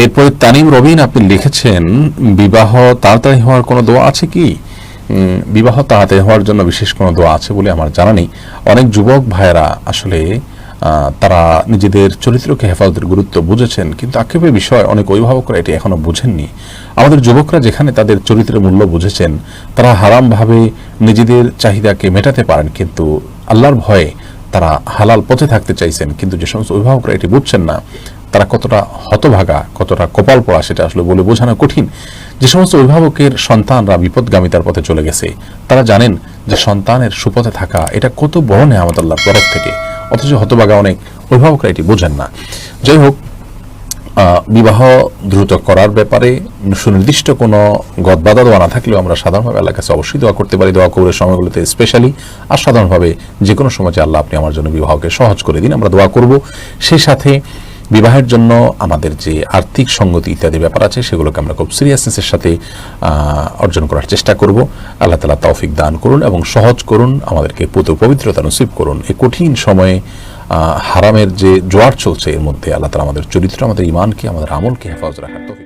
এরপরে তানিম রবিন আপনি লিখেছেন, বিবাহ তাড়াতাড়ি হওয়ার কোনো দোয়া আছে কি? বিবাহ তাড়াতাড়ি হওয়ার জন্য বিশেষ কোনো দোয়া আছে বলে আমার জানা নেই। অনেক যুবক ভাইয়েরা আসলে তারা নিজেদের চরিত্রকে হেফাজতের গুরুত্ব বুঝেছেন, কিন্তু আক্ষেপের বিষয়, অনেক অভিভাবকরা এটি এখনও বুঝেননি। আমাদের যুবকরা যেখানে তাদের চরিত্রের মূল্য বুঝেছেন, তারা হারামভাবে নিজেদের চাহিদাকে মেটাতে পারেন, কিন্তু আল্লাহর ভয়ে তারা হালাল পথে থাকতে চাইছেন। কিন্তু যে সমস্ত অভিভাবকরা এটি বুঝছেন না তারা কতটা হতভাগা, কতটা কপাল পড়া সেটা আসলে বলে বোঝানো কঠিন। যে সমস্ত অভিভাবকের সন্তানরা বিপদগামিতার পথে চলে গেছে, তারা জানেন যে সন্তানের সুপথে থাকা এটা কত বড় নেয়ামত আল্লাহর তরফ থেকে। অথচ হতভাগা অনেক অভিভাবকরা এটি বোঝেন না। যাই হোক বিবাহ দ্রুত করার ব্যাপারে সুনির্দিষ্ট কোনো গদবাদা দোয়া না থাকলেও আমরা সাধারণভাবে আল্লাহর কাছে অবশ্যই দোয়া করতে পারি। দোয়া কবরের সময়গুলোতে স্পেশালি আর সাধারণভাবে যে কোনো সময় আল্লাহ আপনি আমার জন্য বিবাহকে সহজ করে দিন, আমরা দোয়া করব। সেই সাথে বিবাহের জন্য আমাদের যে আর্থিক সঙ্গতি ইত্যাদি ব্যাপার আছে, সেগুলোকে আমরা খুব সিরিয়াসনেসের সাথে অর্জন করার চেষ্টা করব। আল্লাহ তালা তৌফিক দান করুন এবং সহজ করুন, আমাদেরকে পুত পবিত্রতা নসিব করুন। এই কঠিন সময়ে হারামের যে জোয়ার চলছে, এর মধ্যে আল্লাহ তালা আমাদের চরিত্র, আমাদের ইমানকে আমাদের আমলকে হেফাজ রাখার তৌফিক